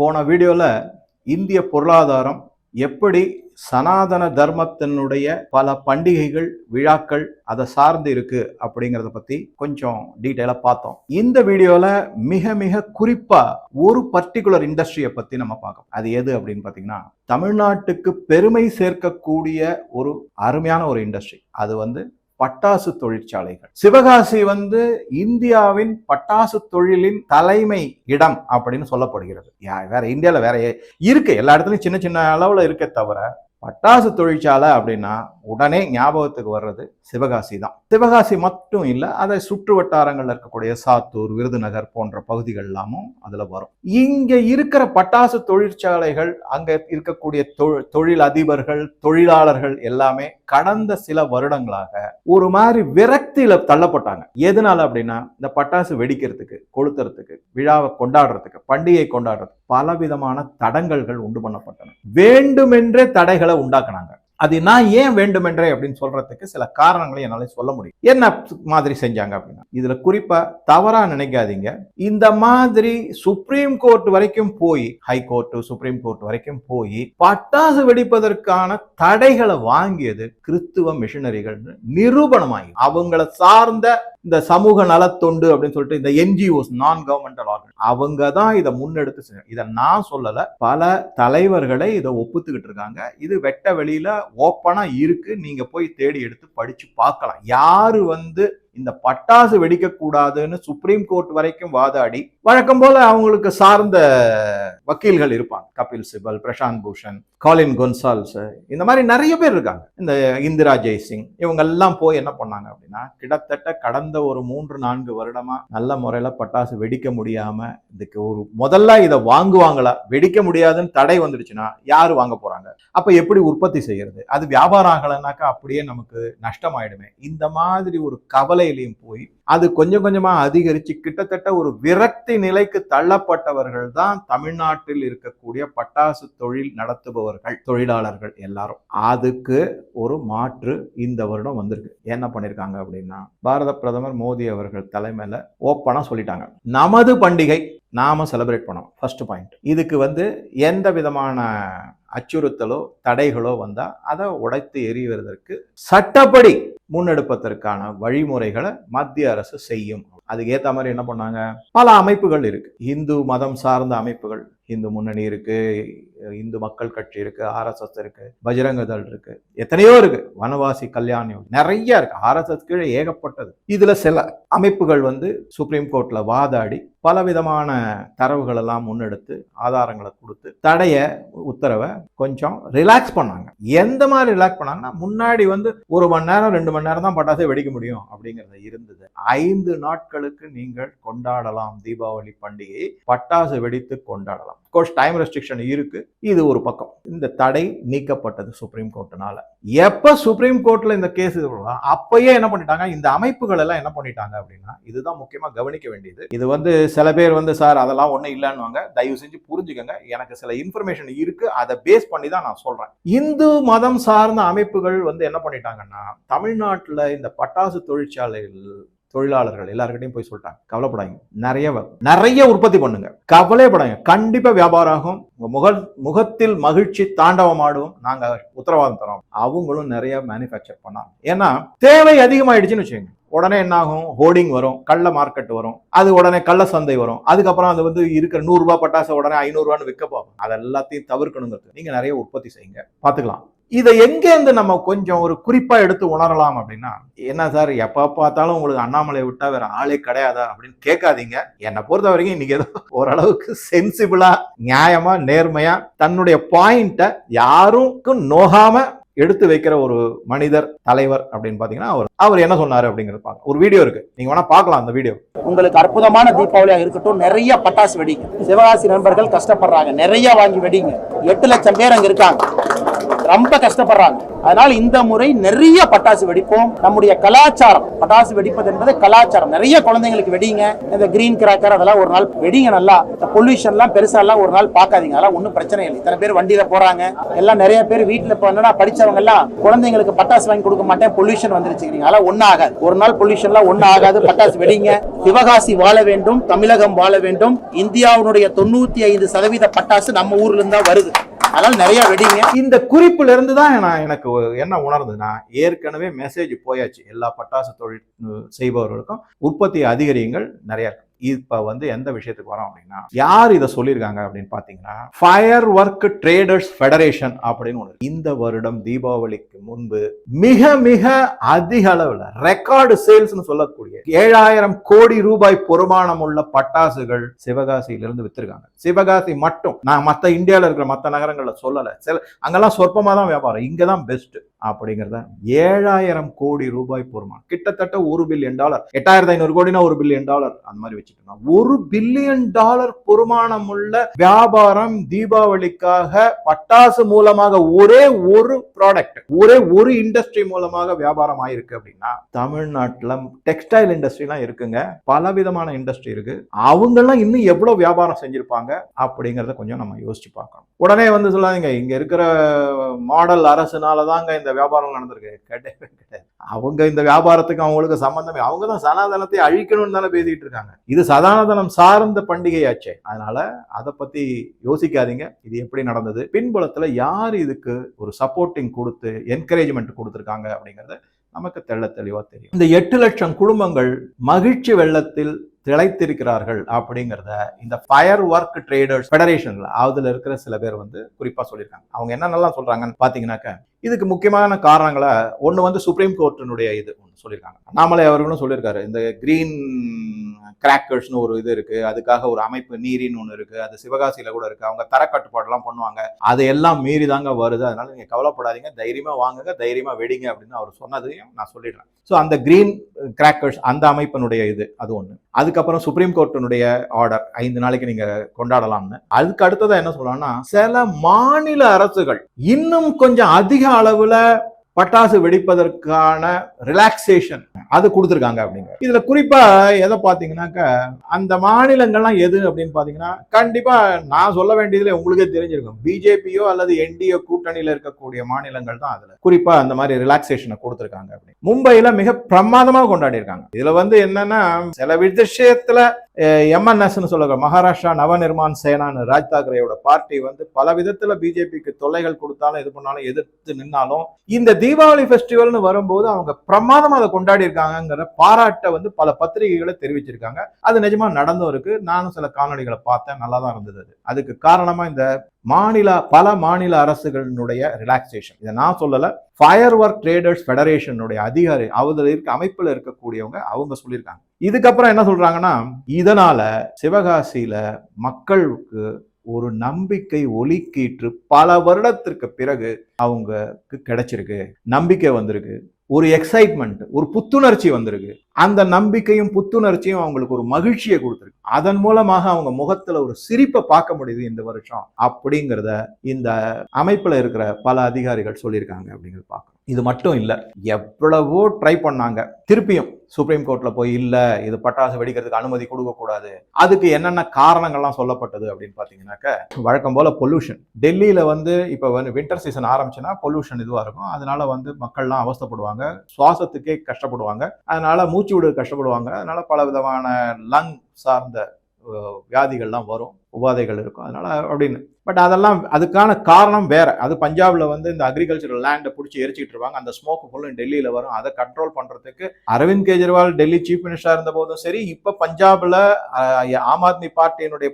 போன வீடியோவில் இந்திய பொருளாதாரம் எப்படி சனாதன தர்மத்தினுடைய பல பண்டிகைகள் விழாக்கள் அதை சார்ந்து இருக்கு அப்படிங்கிறத பத்தி கொஞ்சம் டீட்டெயிலாக பார்த்தோம். இந்த வீடியோல மிக மிக குறிப்பா ஒரு பர்டிகுலர் இண்டஸ்ட்ரியை பத்தி நம்ம பார்க்கோம் அது எது அப்படின்னு பார்த்தீங்கன்னா தமிழ்நாட்டுக்கு பெருமை சேர்க்கக்கூடிய ஒரு அருமையான ஒரு இண்டஸ்ட்ரி அது வந்து பட்டாசு தொழிற்சாலைகள். சிவகாசி வந்து இந்தியாவின் பட்டாசு தொழிலின் தலைமை இடம் அப்படின்னு சொல்லப்படுகிறது. யா- வேற இந்தியாவில் வேற இருக்கு. எல்லா இடத்துலையும் சின்ன சின்ன அளவில் இருக்கே தவிர பட்டாசு தொழிற்சாலை அப்படின்னா உடனே ஞாபகத்துக்கு வர்றது சிவகாசி தான். சிவகாசி மட்டும் இல்லை அதை சுற்று வட்டாரங்கள்ல இருக்கக்கூடிய சாத்தூர் விருதுநகர் போன்ற பகுதிகள் எல்லாமும் அதுல வரும். இங்க இருக்கிற பட்டாசு தொழிற்சாலைகள் அங்க இருக்கக்கூடிய தொ- தொழில் அதிபர்கள் தொழிலாளர்கள் எல்லாமே கடந்த சில வருடங்களாக ஒரு மாதிரி விரக்தியில தள்ளப்பட்டாங்க. எதனால அப்படின்னா இந்த பட்டாசு வெடிக்கிறதுக்கு கொளுத்துறதுக்கு விழாவை கொண்டாடுறதுக்கு பண்டிகை கொண்டாடுறதுக்கு பலவிதமான தடங்கல்கள் உண்டு பண்ணப்பட்டன. வேண்டுமென்றே தடைகளை உண்டாக்குனாங்க. அது நான் ஏன் வேண்டுமென்றே அப்படின்னு சொல்றதுக்கு சில காரணங்களை என்னால் சொல்ல முடியும். என்ன மாதிரி செஞ்சாங்க அப்படின்னா இதுல குறிப்பா தவறா நினைக்காதீங்க. இந்த மாதிரி சுப்ரீம் கோர்ட் வரைக்கும் போய் ஹை கோர்ட் சுப்ரீம் கோர்ட் வரைக்கும் போய் பட்டாசு வெடிப்பதற்கான தடைகளை வாங்கியது கிறிஸ்துவ மிஷினரிகள் நிரூபணமாகி அவங்கள சார்ந்த இந்த சமூக நலத்தொண்டு அப்படின்னு சொல்லிட்டு இந்த என்ஜிஓஸ் நான் கவர்மெண்டல் ஆர்கன் அவங்க தான் இதை முன்னெடுத்து செஞ்சாங்க இதை நான் சொல்லல பல தலைவர்களை இதை ஒப்புத்துக்கிட்டு இருக்காங்க. இது வெட்ட வெளியில ஓப்பனாக இருக்குது நீங்கள் போய் தேடி எடுத்து படித்து பார்க்கலாம். யார் வந்து இந்த பட்டாசு வெடிக்கக்கூடாதுன்னு சுப்ரீம் கோர்ட் வரைக்கும் வாதாடி வழக்கம் போல அவங்களுக்கு சார்ந்த வக்கீல்கள் இருப்பாங்க. கபில் சிபல் பிரசாந்த் பூஷன் காலின் கொன்சால்ஸ் இந்த மாதிரி நிறைய பேர் இருக்காங்க. இந்த இந்திரா ஜெய்சிங் இவங்க எல்லாம் போய் என்ன பண்ணாங்க அப்படின்னா கிட்டத்தட்ட கடந்த ஒரு மூன்று நான்கு வருடமா நல்ல முறையில பட்டாசு வெடிக்க முடியாம இதுக்கு ஒரு முதல்ல இதை வாங்குவாங்களா வெடிக்க முடியாதுன்னு தடை வந்துடுச்சுன்னா யாரு வாங்க போறாங்க? அப்ப எப்படி உற்பத்தி செய்யறது? அது வியாபாரம் ஆகலைன்னாக்கா அப்படியே நமக்கு நஷ்டமாயிடுமே. இந்த மாதிரி ஒரு கவலையிலையும் போய் அது கொஞ்சம் கொஞ்சமாக அதிகரித்து கிட்டத்தட்ட ஒரு விரக்தி நிலைக்கு தள்ளப்பட்டவர்கள் தான் தமிழ்நாட்டில் இருக்கக்கூடிய பட்டாசு தொழில் நடத்துபவர்கள் தொழிலாளர்கள் எல்லாரும். அதுக்கு ஒரு மாற்று இந்த வருடம் வந்திருக்கு. என்ன பண்ணியிருக்காங்க அப்படின்னா பாரத பிரதமர் மோடி அவர்கள் தலைமையில் ஓப்பனாக சொல்லிட்டாங்க. நமது பண்டிகை நாம செலிப்ரேட் பண்ணோம் ஃபர்ஸ்ட் பாயிண்ட் இதுக்கு வந்து எந்த விதமான அச்சுறுத்தலோ தடைகளோ வந்தால் அதை உடைத்து எறிவதற்கு சட்டப்படி முன்னெடுப்பதற்கான வழிமுறைகளை மத்திய அரசு செய்யும். அதுக்கு ஏற்ற மாதிரி என்ன பண்ணாங்க? பல அமைப்புகள் இருக்கு. இந்து மதம் சார்ந்த அமைப்புகள் இந்து முன்னணி இருக்கு இந்து மக்கள் கட்சி இருக்கு ஆர்எஸ்எஸ் இருக்கு பஜ்ரங்க தள் இருக்கு எத்தனையோ இருக்கு. வனவாசி கல்யாணம் நிறைய இருக்கு. ஆர்எஸ்எஸ் கீழே ஏகப்பட்டது. இதுல சில அமைப்புகள் வந்து சுப்ரீம் கோர்ட்ல வாதாடி பலவிதமான தரவுகள் எல்லாம் முன்னெடுத்து ஆதாரங்களை கொடுத்து தடைய உத்தரவை கொஞ்சம் ரிலாக்ஸ் பண்ணாங்க. எந்த மாதிரி ரிலாக்ஸ் பண்ணாங்கன்னா முன்னாடி வந்து ஒரு மணி நேரம் ரெண்டு மணி நேரம் தான் பட்டாசு வெடிக்க முடியும் அப்படிங்கிறது இருந்தது. ஐந்து நாட்களுக்கு நீங்கள் கொண்டாடலாம். தீபாவளி பண்டிகையை பட்டாசு வெடித்து கொண்டாடலாம். கோர்ஸ் டைம் ரெஸ்ட்ரிக்ஷன் இருக்கு. இது ஒரு பக்கம். இந்த தடை நீக்கப்பட்டது சுப்ரீம் கோர்ட்டுனால எப்ப சுப்ரீம் கோர்ட்ல இந்த கேஸ் அப்பயே என்ன பண்ணிட்டாங்க? இந்த அமைப்புகள் எல்லாம் என்ன பண்ணிட்டாங்க அப்படின்னா இதுதான் முக்கியமா கவனிக்க வேண்டியது. இது வந்து சில பேர் வந்து சார் அதெல்லாம் ஒன்றும் இல்லைன்னுவாங்க. தயவு செஞ்சு புரிஞ்சுக்கங்க. எனக்கு சில இன்ஃபர்மேஷன் இருக்கு. அதை பேஸ் பண்ணி தான் நான் சொல்றேன். இந்து மதம் சார்ந்த அமைப்புகள் வந்து என்ன பண்ணிட்டாங்கன்னா தமிழ்நாட்டுல இந்த பட்டாசு தொழிற்சாலைகள் தொழிலாளர்கள் எல்லாருக்கிட்டையும் போய் சொல்லிட்டாங்க. கவலைப்படாங்க நிறைய நிறைய உற்பத்தி பண்ணுங்க. கவலைப்படாங்க கண்டிப்பா வியாபாரம் ஆகும் உங்க முக முகத்தில் மகிழ்ச்சி தாண்டவமாடும் நாங்க உத்தரவாதம் தரோம். அவங்களும் நிறைய மேனுஃபேக்சர் பண்ணாங்க. ஏன்னா தேவை அதிகமாயிடுச்சுன்னு வச்சுக்கோங்க. உடனே என்ன ஆகும் ஹோர்டிங் வரும். கள்ள மார்க்கெட் வரும். அது உடனே கள்ள சந்தை வரும். அதுக்கப்புறம் அது வந்து இருக்கிற நூறுரூபா பட்டாசை உடனே ஐநூறுரூவான்னு விற்க போகும். அது எல்லாத்தையும் தவிர்க்கணுங்கிறது. நீங்க நிறைய உற்பத்தி செய்யுங்க. பாத்துக்கலாம் இதை எங்கேருந்து நம்ம கொஞ்சம் ஒரு குறிப்பா எடுத்து உணரலாம் அப்படின்னா என்ன சார் எப்போ பார்த்தாலும் உங்களுக்கு அண்ணாமலை விட்டா வேற ஆளே கிடையாதா அப்படின்னு கேட்காதீங்க. என்னை பொறுத்த வரைக்கும் இன்னைக்கு ஏதோ ஓரளவுக்கு சென்சிபிளா நியாயமா நேர்மையா தன்னுடைய பாயிண்ட்டை யாருக்கும் நோகாம எடுத்து வைக்கிற ஒரு மனிதர் தலைவர் அப்படின்னு பாத்தீங்கன்னா அவர் அவர் என்ன சொன்னாரு அப்படிங்கிறது பாக்க ஒரு வீடியோ இருக்கு. நீங்க வேணா பார்க்கலாம் அந்த வீடியோ உங்களுக்கு அற்புதமான தீபாவளியா இருக்கட்டும் நிறைய பட்டாசு வெடிங்க. சிவகாசி நண்பர்கள் கஷ்டப்படுறாங்க நிறைய வாங்கி வெடிங்க. எட்டு லட்சம் பேர் அங்க இருக்காங்க. ரொம்ப கஷ்டப்படுறாங்க. அதனால இந்த முறை நிறைய பட்டாசு வெடிப்போம். நம்முடைய கலாச்சாரம் பட்டாசு வெடிப்பது என்பது கலாச்சாரம். நிறைய குழந்தைங்களுக்கு வெடிங்க. இந்த கிரீன் கிராக்கர் அதெல்லாம் ஒரு நாள் வெடிங்க நல்லா. இந்த பொல்யூஷன்லாம் பெருசாலாம் ஒரு நாள் பார்க்காதீங்க. அதெல்லாம் ஒன்றும் பிரச்சனை இல்லை. இத்தனை பேர் வண்டியில போறாங்க. எல்லாம் நிறைய பேர் வீட்டில் இப்போ என்னன்னா படிச்சவங்க எல்லாம் குழந்தைங்களுக்கு பட்டாசு வாங்கி கொடுக்க மாட்டேன். பொல்யூஷன் வந்துருச்சு. அதெல்லாம் ஒன்றும் ஆகாது. ஒரு நாள் பொல்யூஷன்லாம் ஒன்றும் ஆகாது. பட்டாசு வெடிங்க. சிவகாசி வாழ வேண்டும். தமிழகம் வாழ வேண்டும். இந்தியாவுடைய தொண்ணூத்தி ஐந்து சதவீத பட்டாசு நம்ம ஊர்ல இருந்தா வருது. அதனால நிறைய வெடிங்க இந்த குறிப்புல இருந்து தான் நான் எனக்கு என்ன உணர்ந்ததுன்னா ஏற்கனவே மெசேஜ் போயாச்சு. எல்லா பட்டாசு தொழில் செய்பவர்களுக்கும் உற்பத்தி அதிகரியுங்கள் நிறைய இருக்கு இப்போ வந்து எந்த விஷயத்துக்கு வரோம் அப்படின்னா யார் இதை சொல்லியிருக்காங்க அப்படின்னு பார்த்தீங்கன்னா ஃபயர் ஒர்க் ட்ரேடர்ஸ் ஃபெடரேஷன் அப்படின்னு ஒன்று இந்த வருடம் தீபாவளிக்கு முன்பு மிக மிக அதிக அளவில் ரெக்கார்டு சேல்ஸ்னு சொல்லக்கூடிய ஏழாயிரம் கோடி ரூபாய் பொறுமானம் உள்ள பட்டாசுகள் சிவகாசியிலிருந்து வித்திருக்காங்க. சிவகாசி மட்டும் நான் மற்ற இந்தியாவில் இருக்கிற மற்ற நகரங்களில் சொல்லலை. சில அங்கெல்லாம் சொற்பமாக தான் வியாபாரம். இங்கே தான் பெஸ்ட்டு அப்படிங்கிறத ஏழாயிரம் கோடி ரூபாய் பொறுமானம் கிட்டத்தட்ட ஒரு பில்லியன் டாலர் எட்டாயிரத்தி ஐநூறு கோடினா ஒரு பில்லியன் டாலர் அந்த மாதிரி வச்சுக்கோங்க ஒரு பில்லியன் டாலர் பொறுமானம் உள்ள வியாபாரம் தீபாவளிக்காக பட்டாசு மூலமாக ஒரே ஒரு ப்ராடக்ட் ஒரே ஒரு இண்டஸ்ட்ரி மூலமாக வியாபாரம் ஆயிருக்கு அப்படின்னா தமிழ்நாட்டில் டெக்ஸ்டைல் இண்டஸ்ட்ரிலாம் இருக்குங்க. பல விதமான இண்டஸ்ட்ரி இருக்கு. அவங்கெல்லாம் இன்னும் எவ்வளவு வியாபாரம் செஞ்சிருப்பாங்க அப்படிங்கிறத கொஞ்சம் நம்ம யோசிச்சு பார்க்கணும். உடனே வந்து சொல்லாதீங்க. இங்க இருக்கிற மாடல் அரசுனால தாங்க இந்த வியாபாரம் நடந்திருக்கு. கிடையவே கிடையாது அவங்க இந்த வியாபாரத்துக்கு அவங்களுக்கு சம்பந்தமே. அவங்க தான் சனாதனத்தை அழிக்கணும்னு தானே பேசிட்டு இருக்காங்க. இது சனாதனம் சார்ந்த பண்டிகையாச்சே. அதனால அதை பத்தி யோசிக்காதீங்க. இது எப்படி நடந்தது? பின்புலத்துல யார் இதுக்கு ஒரு சப்போர்ட்டிங் கொடுத்து என்கரேஜ்மெண்ட் கொடுத்துருக்காங்க அப்படிங்கறத நமக்கு தெள்ள தெளிவா தெரியும். இந்த எட்டு லட்சம் குடும்பங்கள் மகிழ்ச்சி வெள்ளத்தில் திளைத்திருக்கிறார்கள் அப்படிங்கிறத இந்த ஃபயர் ஒர்க் ட்ரேடர்ஸ் ஃபெடரேஷன்ல அதுல இருக்கிற சில பேர் வந்து குறிப்பா சொல்லியிருக்காங்க. அவங்க என்னென்னலாம் சொல்றாங்கன்னு பாத்தீங்கன்னாக்க இதுக்கு முக்கியமான காரணங்களை ஒன்று வந்து சுப்ரீம் கோர்ட்டினுடைய இது ஒன்று சொல்லியிருக்காங்க. அண்ணாமலை அவர்களும் சொல்லியிருக்காரு. இந்த கிரீன் கிராக்கர்ஸ்னு ஒரு இது இருக்கு. அதுக்காக ஒரு அமைப்பு நீரின்னு ஒன்று இருக்கு. அது சிவகாசியில கூட இருக்கு. அவங்க தரக்கட்டுப்பாடுலாம் பண்ணுவாங்க. அதையெல்லாம் மீறி தாங்க வருது. அதனால நீங்க கவலைப்படாதீங்க. தைரியமா வாங்குங்க தைரியமா வெடிங்க அப்படின்னு அவர் சொன்னதையும் நான் சொல்லிடுறேன். ஸோ அந்த கிரீன் கிராக்கர்ஸ் அந்த அமைப்பினுடைய இது அது ஒன்று அதுக்கப்புறம் சுப்ரீம் கோர்ட்டினுடைய ஆர்டர் ஐந்து நாளைக்கு நீங்க கொண்டாடலாம்னு. அதுக்கு அடுத்ததான் என்ன சொல்லலாம்னா சில மாநில அரசுகள் இன்னும் கொஞ்சம் அதிக அளவுல பட்டாசு வெடிப்பதற்கான ரிலாக்ஸேஷன் அது கொடுத்துருக்காங்க அப்படிங்க இதுல குறிப்பா எதை பாத்தீங்கன்னாக்க அந்த மாநிலங்கள்லாம் எது அப்படின்னு பாத்தீங்கன்னா கண்டிப்பா நான் சொல்ல வேண்டியதுல உங்களுக்கே தெரிஞ்சிருக்கும். பிஜேபியோ அல்லது என்டிஏ கூட்டணியில இருக்கக்கூடிய மாநிலங்கள் தான் அதுல. குறிப்பா அந்த மாதிரி ரிலாக்ஸேஷனை கொடுத்துருக்காங்க அப்படி மும்பையில மிக பிரமாதமா கொண்டாடி இருக்காங்க இதுல வந்து என்னன்னா சில விஷயத்துல எம்என்எஸ்ன்னு சொல்லுங்க மகாராஷ்டிரா நவநிர்மான் சேனான்னு ராஜ் தாக்கரேயோட பார்ட்டி வந்து பல விதத்துல பிஜேபிக்கு தொல்லைகள் கொடுத்தாலும் இது பண்ணாலும் எதிர்த்து நின்னாலும் இந்த தீபாவளி ஃபெஸ்டிவல்னு வரும்போது அவங்க பிரமாதமா அதை கொண்டாடி இருக்காங்க பண்ணியிருக்காங்கிற பாராட்டை வந்து பல பத்திரிகைகளை தெரிவிச்சிருக்காங்க. அது நிஜமா நடந்தும் இருக்கு. நானும் சில காணொலிகளை பார்த்தேன். நல்லா தான் இருந்தது அது. அதுக்கு காரணமா இந்த மாநில பல மாநில அரசுகளினுடைய ரிலாக்ஸேஷன் இதை நான் சொல்லல. ஃபயர் ஒர்க் ட்ரேடர்ஸ் ஃபெடரேஷனுடைய அதிகாரி அவதில் இருக்க அமைப்பில் இருக்கக்கூடியவங்க அவங்க சொல்லியிருக்காங்க. இதுக்கப்புறம் என்ன சொல்றாங்கன்னா இதனால சிவகாசியில மக்களுக்கு ஒரு நம்பிக்கை ஒலிக்கீற்று பல வருடத்திற்கு பிறகு அவங்களுக்கு கிடைச்சிருக்கு. நம்பிக்கை வந்திருக்கு. ஒரு எக்ஸைட்மெண்ட் ஒரு புத்துணர்ச்சி வந்திருக்கு. அந்த நம்பிக்கையும் புத்துணர்ச்சியும் அவங்களுக்கு ஒரு மகிழ்ச்சியை கொடுத்துருக்கு. அதன் மூலமாக அவங்க முகத்துல ஒரு சிரிப்பை பார்க்க முடியுது இந்த வருஷம். அப்படிங்கிறத இந்த அமைப்புல இருக்கிற பல அதிகாரிகள் சொல்லியிருக்காங்க அப்படிங்கிறது பார்க்கணும். இது மட்டும் இல்லை. எவ்வளவோ ட்ரை பண்ணாங்க. திருப்பியும் சுப்ரீம் கோர்ட்டில் போய் இல்லை இது பட்டாசு வெடிக்கிறதுக்கு அனுமதி கொடுக்கக்கூடாது அதுக்கு என்னென்ன காரணங்கள்லாம் சொல்லப்பட்டது அப்படின்னு பார்த்தீங்கன்னாக்க வழக்கம் போல் பொல்யூஷன் டெல்லியில் வந்து இப்போ வந்து வின்டர் சீசன் ஆரம்பிச்சுன்னா பொல்யூஷன் இதுவாக இருக்கும். அதனால வந்து மக்கள்லாம் அவஸ்தைப்படுவாங்க. சுவாசத்துக்கே கஷ்டப்படுவாங்க. அதனால மூச்சு விட கஷ்டப்படுவாங்க. அதனால பல விதமான லங் சார்ந்த வியாதிகள்லாம் வரும் உபாதைகள் இருக்கும். அதனால் அப்படின்னு. பட் அதெல்லாம் அதுக்கான காரணம் வேறு. அது பஞ்சாபில் வந்து இந்த அக்ரிகல்ச்சரல் லேண்டை பிடிச்சி எரிச்சிட்டு இருப்பாங்க. அந்த ஸ்மோக் ஃபுல்லும் டெல்லியில் வரும். அதை கண்ட்ரோல் பண்ணுறதுக்கு அரவிந்த் கெஜ்ரிவால் டெல்லி சீஃப் மினிஸ்டராக இருந்த போதும் சரி இப்போ பஞ்சாபில் ஆம் ஆத்மி பார்ட்டியினுடைய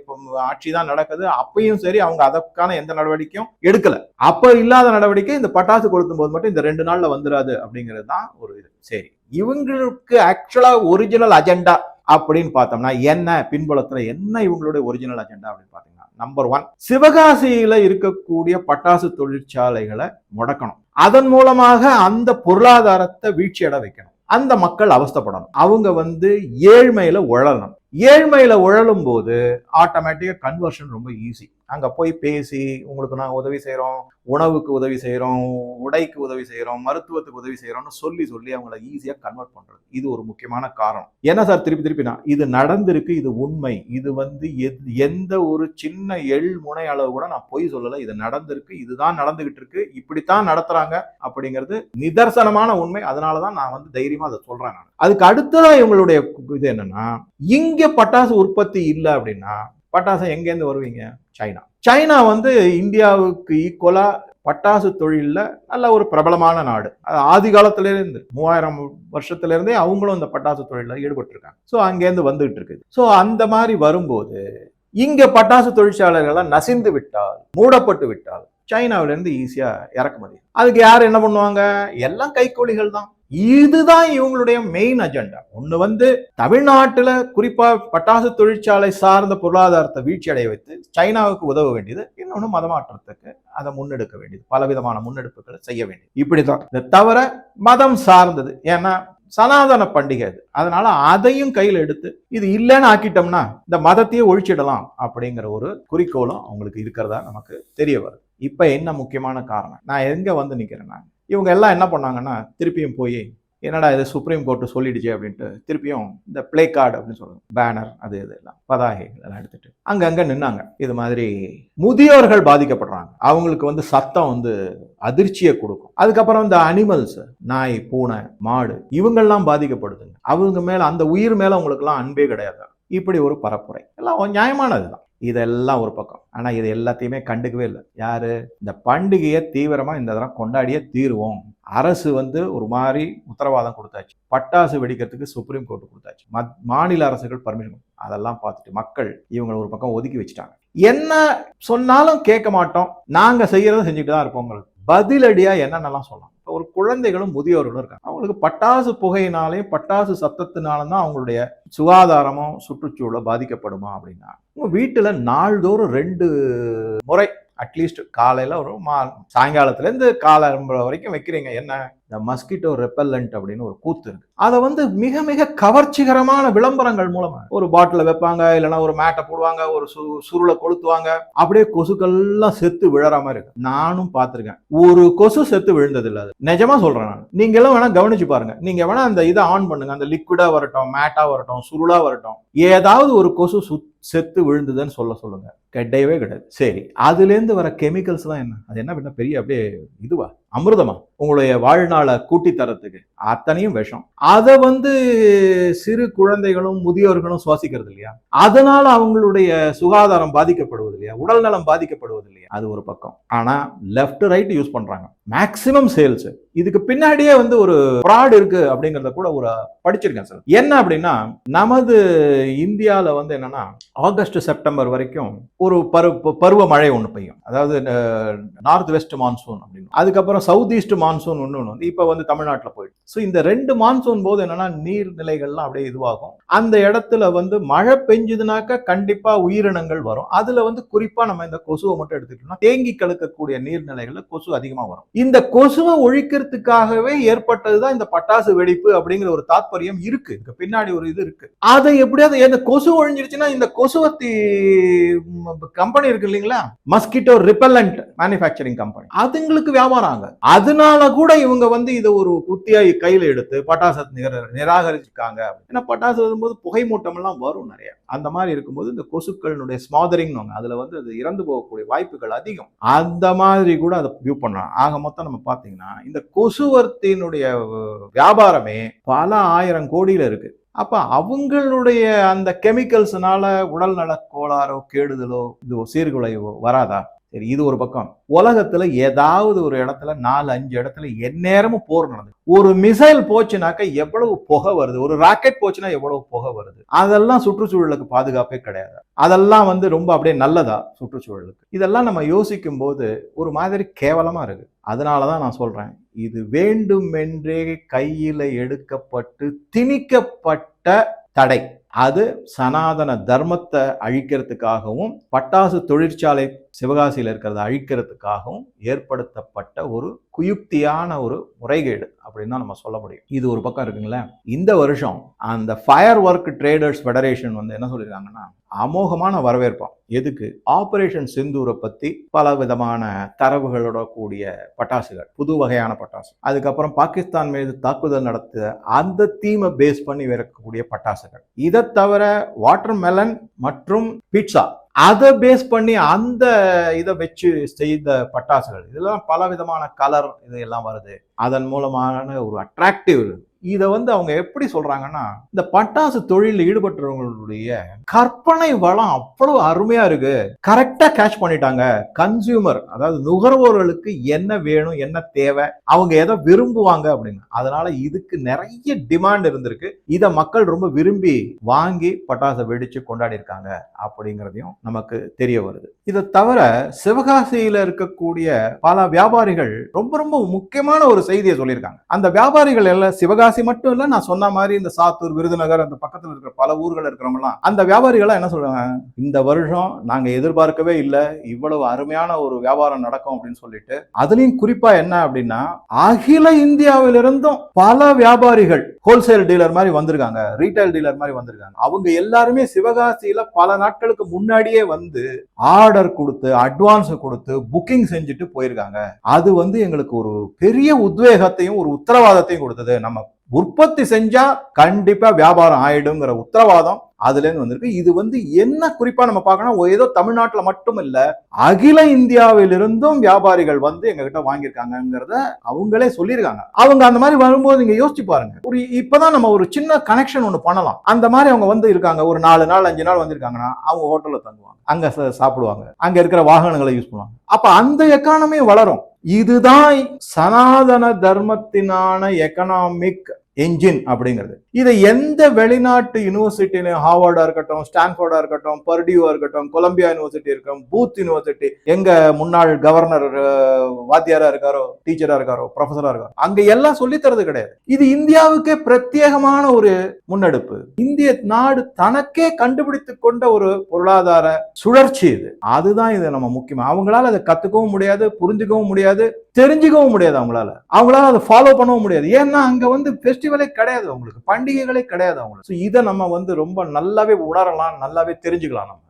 ஆட்சி தான் நடக்குது. அப்பையும் சரி அவங்க அதற்கான எந்த நடவடிக்கையும் எடுக்கலை. அப்போ இல்லாத நடவடிக்கை இந்த பட்டாசு கொளுத்தும் போது மட்டும் இந்த ரெண்டு நாளில் வந்துடாது அப்படிங்கிறது தான் ஒரு இது. சரி இவங்களுக்கு ஆக்சுவலாக ஒரிஜினல் அஜெண்டா அப்படின்னு பார்த்தோம்னா என்ன பின்புலத்தில் என்ன இவங்களுடைய ஒரிஜினல் அஜெண்டா அப்படின்னு பார்த்தீங்கன்னா நம்பர் ஒன் சிவகாசியில் இருக்கக்கூடிய பட்டாசு தொழிற்சாலைகளை முடக்கணும். அதன் மூலமாக அந்த பொருளாதாரத்தை வீழ்ச்சியட வைக்கணும். அந்த மக்கள் அவஸ்தைப்படணும். அவங்க வந்து ஏழ்மையில உழலணும். ஏழ்மையில் உழலும் போது ஆட்டோமேட்டிக்காக கன்வர்ஷன் ரொம்ப ஈஸி அங்கே போய் பேசி உங்களுக்கு நாங்கள் உதவி செய்கிறோம் உணவுக்கு உதவி செய்கிறோம் உடைக்கு உதவி செய்கிறோம் மருத்துவத்துக்கு உதவி செய்கிறோம்னு சொல்லி சொல்லி அவங்கள ஈஸியாக கன்வெர்ட் பண்ணுறது இது ஒரு முக்கியமான காரணம். என்ன சார் திருப்பி திருப்பி நான் இது நடந்திருக்கு இது உண்மை. இது வந்து எத்- எந்த ஒரு சின்ன எள் முனை அளவு கூட நான் பொய் சொல்லலை. இது நடந்திருக்கு இதுதான் நடந்துகிட்டு இருக்கு இப்படித்தான் நடத்துறாங்க அப்படிங்கிறது நிதர்சனமான உண்மை. அதனாலதான் நான் வந்து தைரியமாக அதை சொல்கிறேன் நான். அதுக்கு அடுத்ததான் இவங்களுடைய இது என்னன்னா இங்க இங்கே பட்டாசு உற்பத்தி இல்லை அப்படின்னா பட்டாசு எங்கேருந்து வருவீங்க? சைனா. சைனா வந்து இந்தியாவுக்கு ஈக்குவலாக பட்டாசு தொழிலில் நல்ல ஒரு பிரபலமான நாடு. அது ஆதி காலத்திலேருந்து மூவாயிரம் வருஷத்துலேருந்தே அவங்களும் இந்த பட்டாசு தொழிலில் ஈடுபட்டிருக்காங்க. ஸோ அங்கேருந்து வந்துகிட்டு இருக்குது. ஸோ அந்த மாதிரி வரும்போது இங்கே பட்டாசு தொழிற்சாலைகள்லாம் நசிந்து விட்டால் மூடப்பட்டு விட்டால் சைனாவிலேருந்து ஈஸியாக இறக்குமதி. அதுக்கு யார் என்ன பண்ணுவாங்க? எல்லாம் கைக்கூலிகள் தான். இதுதான் இவங்களுடைய மெயின் அஜெண்டா ஒன்று வந்து தமிழ்நாட்டில் குறிப்பாக பட்டாசு தொழிற்சாலை சார்ந்த பொருளாதாரத்தை வீழ்ச்சி அடைய வைத்து சைனாவுக்கு உதவ வேண்டியது இன்னொன்று மதமாற்றத்துக்கு அதை முன்னெடுக்க வேண்டியது பலவிதமான முன்னெடுப்புகளை செய்ய வேண்டியது. இப்படிதான் இதை தவிர மதம் சார்ந்தது. ஏன்னா சனாதன பண்டிகை அது. அதனால அதையும் கையில் எடுத்து இது இல்லைன்னு ஆக்கிட்டோம்னா இந்த மதத்தையே ஒழிச்சிடலாம் அப்படிங்கிற ஒரு குறிக்கோளும் அவங்களுக்கு இருக்கிறதா நமக்கு தெரிய வருது. இப்போ என்ன முக்கியமான காரணம்? நான் எங்கே வந்து நிற்கிறேன்னா இவங்க எல்லாம் என்ன பண்ணாங்கன்னா திருப்பியும் போய் என்னடா இது சுப்ரீம் கோர்ட்டு சொல்லிடுச்சு அப்படின்ட்டு திருப்பியும் இந்த பிளே கார்டு அப்படின்னு சொல்லுவாங்க. பேனர் அது இது எல்லாம். பதாகைகள் எல்லாம் எடுத்துட்டு அங்கங்க நின்னாங்க. இது மாதிரி முதியோர்கள் பாதிக்கப்படுறாங்க. அவங்களுக்கு வந்து சத்தம் வந்து அதிர்ச்சியை கொடுக்கும். அதுக்கப்புறம் இந்த அனிமல்ஸ் நாய் பூனை மாடு இவங்கெல்லாம் பாதிக்கப்படுதுங்க. அவங்க மேல அந்த உயிர் மேல அவங்களுக்குலாம் அன்பே கிடையாது. இப்படி ஒரு பரப்புரை. எல்லாம் நியாயமானது தான் இதெல்லாம் ஒரு பக்கம். ஆனா இது எல்லாத்தையுமே கண்டுக்கவே இல்லை. யாரு? இந்த பண்டிகையை தீவிரமா இந்த தரம் கொண்டாடியே தீருவோம். அரசு வந்து ஒரு மாதிரி உத்தரவாதம் கொடுத்தாச்சு. பட்டாசு வெடிக்கிறதுக்கு சுப்ரீம் கோர்ட் கொடுத்தாச்சு. மத்- மாநில அரசுகள் பர்மிஷன் அதெல்லாம் பார்த்துட்டு மக்கள் இவங்களை ஒரு பக்கம் ஒதுக்கி வச்சுட்டாங்க. என்ன சொன்னாலும் கேட்க மாட்டோம். நாங்க செய்யறத செஞ்சுட்டு தான் இருப்போம் பதிலடியாக பதிலடியா என்னென்னலாம் சொல்லலாம்? ஒரு குழந்தைகளும் முதியோர்களும் இருக்காங்க. அவங்களுக்கு பட்டாசு புகையினாலையும் பட்டாசு சத்தத்தினாலும் தான் அவங்களுடைய சுகாதாரமும் சுற்றுச்சூழலும் பாதிக்கப்படுமா அப்படின்னா உங்கள் வீட்டில் நாள்தோறும் ரெண்டு முறை அட்லீஸ்ட் காலையில் ஒரு மா சாயங்காலத்துலேருந்து காலை வரைக்கும் வைக்கிறீங்க. என்ன? இந்த மஸ்கிட்டோ ரெப்பல்லண்ட் அப்படின்னு ஒரு கூத்து இருக்கு. அதை வந்து மிக மிக கவர்ச்சிகரமான விளம்பரங்கள் மூலமா ஒரு பாட்டில வைப்பாங்க இல்லைன்னா ஒரு மேட்டை போடுவாங்க ஒரு சு சுருளை கொளுத்துவாங்க அப்படியே கொசுக்கள்லாம் செத்து விழற மாதிரி இருக்கு. நானும் பார்த்துருக்கேன். ஒரு கொசு செத்து விழுந்தது இல்ல அது. நிஜமா சொல்றேன் நான். நீங்க எல்லாம் வேணா கவனிச்சு பாருங்க. நீங்க வேணா அந்த இதை ஆன் பண்ணுங்க. அந்த லிக்விடா வரட்டும் மேட்டா வரட்டும் சுருளா வரட்டும் ஏதாவது ஒரு கொசு சுத் செத்து விழுந்ததுன்னு சொல்ல சொல்லுங்க. கிடையவே கிடையாது. சரி அதுலேருந்து வர கெமிக்கல்ஸ் தான் என்ன? அது என்ன பண்ண பெரிய அப்படியே இதுவா? அமிர்தமா? உங்களுடைய வாழ்நாளை கூட்டி தரத்துக்கு அத்தனையும் விஷம். அதை வந்து சிறு குழந்தைகளும் முதியோர்களும் சுவாசிக்கிறது இல்லையா? அதனால அவங்களுடைய சுகாதாரம் பாதிக்கப்படுவது இல்லையா உடல் நலம் பாதிக்கப்படுவது இல்லையா அது ஒரு பக்கம். ஆனா லெஃப்ட் ரைட் யூஸ் பண்றாங்க. மேக்ஸிமம் சேல்ஸ் இதுக்கு பின்னாடியே வந்து ஒரு ஃப்ராட் இருக்கு அப்படிங்கறத கூட ஒரு படிச்சிருக்கேன் சார் என்ன அப்படின்னா நமது இந்தியாவில் வந்து என்னன்னா ஆகஸ்ட் செப்டம்பர் வரைக்கும் ஒரு பரு பருவ மழை ஒன்று பெய்யும். அதாவது நார்த் வெஸ்ட் மான்சூன் அப்படின்னு. அதுக்கப்புறம் சவுத் ஈஸ்ட் மான்சூன் ஒன்று வந்து இப்போ வந்து தமிழ்நாட்டில் போயிடுச்சு. ஸோ இந்த ரெண்டு மான்சூன் போது என்னன்னா நீர்நிலைகள்லாம் அப்படியே இதுவாகும். அந்த இடத்துல வந்து மழை பெஞ்சுதுனாக்கா கண்டிப்பா உயிரினங்கள் வரும். அதுல வந்து குறிப்பா நம்ம இந்த கொசுவை மட்டும் எடுத்துக்கிட்டோம்னா தேங்கி கலக்கக்கூடிய நீர்நிலைகள்ல கொசு அதிகமா வரும். இந்த கொசுவை ஒழிக்கிறதுக்காகவே ஏற்பட்டதுதான் இந்த பட்டாசு வெடிப்பு அப்படிங்கிற ஒரு தாற்பயம் இருக்கு. இதுக்கு பின்னாடி ஒரு இது இருக்கு. அதை எப்படியாவது இந்த கொசு ஒழிஞ்சிருச்சுன்னா இந்த கொசுவத்தி கம்பெனி இருக்கு இல்லைங்களா? மஸ்கிட்டோ ரிப்பல்லண்ட் மேனுஃபேக்சரிங் கம்பெனி அதுங்களுக்கு வியாபாரம் ஆங்க அதனால கூட இவங்க வந்து இதை ஒரு குத்தியா கையில எடுத்து பட்டாசு நிராகரிச்சிருக்காங்க ஏன்னா பட்டாசு வரும்போது புகை மூட்டம்லாம் எல்லாம் வரும் நிறைய. அந்த மாதிரி இருக்கும்போது இந்த கொசுக்களினுடைய ஸ்மாதரிங் அதுல வந்து அது இறந்து போகக்கூடிய வாய்ப்புகள் அதிகம். அந்த மாதிரி கூட அதை வியூ பண்ணலாம். ஆக மொத்தம் நம்ம பாத்தீங்கன்னா இந்த கொசுவர்த்தியினுடைய வியாபாரமே பல ஆயிரம் கோடியில இருக்கு. அப்ப அவங்களுடைய அந்த கெமிக்கல்ஸ்னால உடல் நல கோளாறோ கேடுதலோ இது சீர்குலைவோ வராதா? சரி இது ஒரு பக்கம். உலகத்துல ஏதாவது ஒரு இடத்துல நாலு அஞ்சு இடத்துல எந்நேரமும் போர் நடந்தது ஒரு மிசைல் போச்சுனாக்க எவ்வளவு புகை வருது? ஒரு ராக்கெட் போச்சுன்னா எவ்வளவு புகை வருது? அதெல்லாம் சுற்றுச்சூழலுக்கு பாதுகாப்பே கிடையாது. அதெல்லாம் வந்து ரொம்ப அப்படியே நல்லதா சுற்றுச்சூழலுக்கு? இதெல்லாம் நம்ம யோசிக்கும் போது ஒரு மாதிரி கேவலமா இருக்கு. அதனாலதான் நான் சொல்றேன் இது வேண்டுமென்றே கையில எடுக்கப்பட்டு திணிக்கப்பட்ட தடை. அது சனாதன தர்மத்தை அழிக்கிறதுக்காகவும் பட்டாசு தொழிற்சாலை சிவகாசியில் இருக்கிறத அழிக்கிறதுக்காகவும் ஏற்படுத்தப்பட்ட ஒரு குயுக்தியான ஒரு முறைகேடு அப்படின்னு தான் நம்ம சொல்ல முடியும். இது ஒரு பக்கம் இருக்குங்களேன் இந்த வருஷம் அந்த ஃபயர் ஒர்க் ட்ரேடர்ஸ் ஃபெடரேஷன் வந்து என்ன சொல்லியிருக்காங்கன்னா அமோகமான வரவேற்பம் எதுக்கு? ஆபரேஷன் சிந்தூரை பற்றி பல விதமான தரவுகளோட கூடிய பட்டாசுகள் புது வகையான பட்டாசு. அதுக்கப்புறம் பாகிஸ்தான் மீது தாக்குதல் நடத்த அந்த தீமை பேஸ் பண்ணி விறக்கக்கூடிய பட்டாசுகள். இதை தவிர வாட்டர் மெலன் மற்றும் பீட்சா அதை பேஸ் பண்ணி அந்த இதை வச்சு செய்த பட்டாசுகள். இதெல்லாம் பல விதமான கலர் இது எல்லாம் வருது. அதன் மூலமான ஒரு அட்ராக்டிவ் இதை வந்து அவங்க எப்படி சொல்றாங்கன்னா இந்த பட்டாசு தொழிலில் ஈடுபட்டுறவங்களுடைய கற்பனை வளம் அவ்வளவு அருமையா இருக்கு. கரெக்டா கேட்ச் பண்ணிட்டாங்க. கன்சியூமர் அதாவது நுகர்வோர்களுக்கு என்ன வேணும் என்ன தேவை அவங்க எதை விரும்புவாங்க அப்படின்னு. அதனால இதுக்கு நிறைய டிமாண்ட் இருந்திருக்கு. இதை மக்கள் ரொம்ப விரும்பி வாங்கி பட்டாசை வெடிச்சு கொண்டாடி இருக்காங்க அப்படிங்கிறதையும் நமக்கு தெரிய வருது. இதை தவிர சிவகாசியில இருக்கக்கூடிய பல வியாபாரிகள் ரொம்ப ரொம்ப முக்கியமான ஒரு செய்தியை சொல்லியிருக்காங்க. அந்த வியாபாரிகள் எல்லாம் சிவகாசி மட்டும் இல்லை நான் சொன்ன மாதிரி இந்த சாத்தூர் விருதுநகர் அந்த பக்கத்துல இருக்கிற பல ஊர்கள் இருக்கிறவங்க எல்லாம் அந்த வியாபாரிகள்லாம் என்ன சொல்றாங்க? இந்த வருஷம் நாங்க எதிர்பார்க்கவே இல்லை இவ்வளவு அருமையான ஒரு வியாபாரம் நடக்கும் அப்படின்னு சொல்லிட்டு அதுலயும் குறிப்பா என்ன அப்படின்னா அகில இந்தியாவிலிருந்தும் பல வியாபாரிகள் ஹோல்சேல் டீலர் மாதிரி வந்திருக்காங்க ரீட்டைல் டீலர் மாதிரி வந்திருக்காங்க. அவங்க எல்லாருமே சிவகாசியில பல நாட்களுக்கு முன்னாடியே வந்து ஆர்டர் கொடுத்து அட்வான்ஸ் கொடுத்து புக்கிங் செஞ்சுட்டு போயிருக்காங்க. அது வந்து எங்களுக்கு ஒரு பெரிய உத்வேகத்தையும் ஒரு உத்தரவாதத்தையும் கொடுத்தது. நம்ம உற்பத்தி செஞ்சா கண்டிப்பா வியாபாரம் ஆயிடுங்கிற உத்தரவாதம் அதுல இருந்து வந்திருக்கு. இது வந்து என்ன குறிப்பா நம்ம பார்க்கணும் ஏதோ தமிழ்நாட்டுல மட்டும் இல்ல அகில இந்தியாவிலிருந்தும் வியாபாரிகள் வந்து எங்க கிட்ட வாங்கியிருக்காங்கிறத அவங்களே சொல்லியிருக்காங்க. அவங்க அந்த மாதிரி வரும்போது நீங்க யோசிச்சு பாருங்க. ஒரு இப்பதான் நம்ம ஒரு சின்ன கனெக்ஷன் ஒண்ணு பண்ணலாம். அந்த மாதிரி அவங்க வந்து இருக்காங்க. ஒரு நாலு நாள் அஞ்சு நாள் வந்திருக்காங்கன்னா அவங்க ஹோட்டல்ல தங்குவாங்க. அங்க சாப்பிடுவாங்க. அங்க இருக்கிற வாகனங்களை யூஸ் பண்ணுவாங்க. அப்ப அந்த எக்கானமே வளரும். இதுதான் சனாதன தர்மத்தினான எக்கனாமிக் என்ஜின் அப்படிங்கிறது. இதை எந்த வெளிநாட்டு யூனிவர்சிட்டிலையும் ஹார்வர்டா இருக்கட்டும் ஸ்டான்ஃபோர்டா இருக்கட்டும் பர்டியூவா இருக்கட்டும் கொலம்பியா யூனிவர்சிட்டி இருக்கும் பூத் யூனிவர்சிட்டி எங்க முன்னாள் கவர்னர் வாத்தியாரா இருக்காரோ டீச்சரா இருக்காரோ ப்ரொஃபஸரா இருக்காரோ அங்க எல்லாம் சொல்லி தரது கிடையாது. இது இந்தியாவுக்கே பிரத்யேகமான ஒரு முன்னெடுப்பு. இந்திய நாடு தனக்கே கண்டுபிடித்து கொண்ட ஒரு பொருளாதார சுழற்சி இது. அதுதான் இது நம்ம முக்கியம் அவங்களால அதை கத்துக்கவும் முடியாது புரிஞ்சுக்கவும் முடியாது தெரிஞ்சுக்கவும் முடியாது அவங்களால. அவங்களால அதை ஃபாலோ பண்ணவும் முடியாது. ஏன்னா அங்க வந்து ஃபெஸ்டிவலே கிடையாது அவங்களுக்கு. பண்டிகைகளே கிடையாது அவங்களுக்கு. ஸோ இதை நம்ம வந்து ரொம்ப நல்லாவே உணரலாம் நல்லாவே தெரிஞ்சுக்கலாம் நம்ம.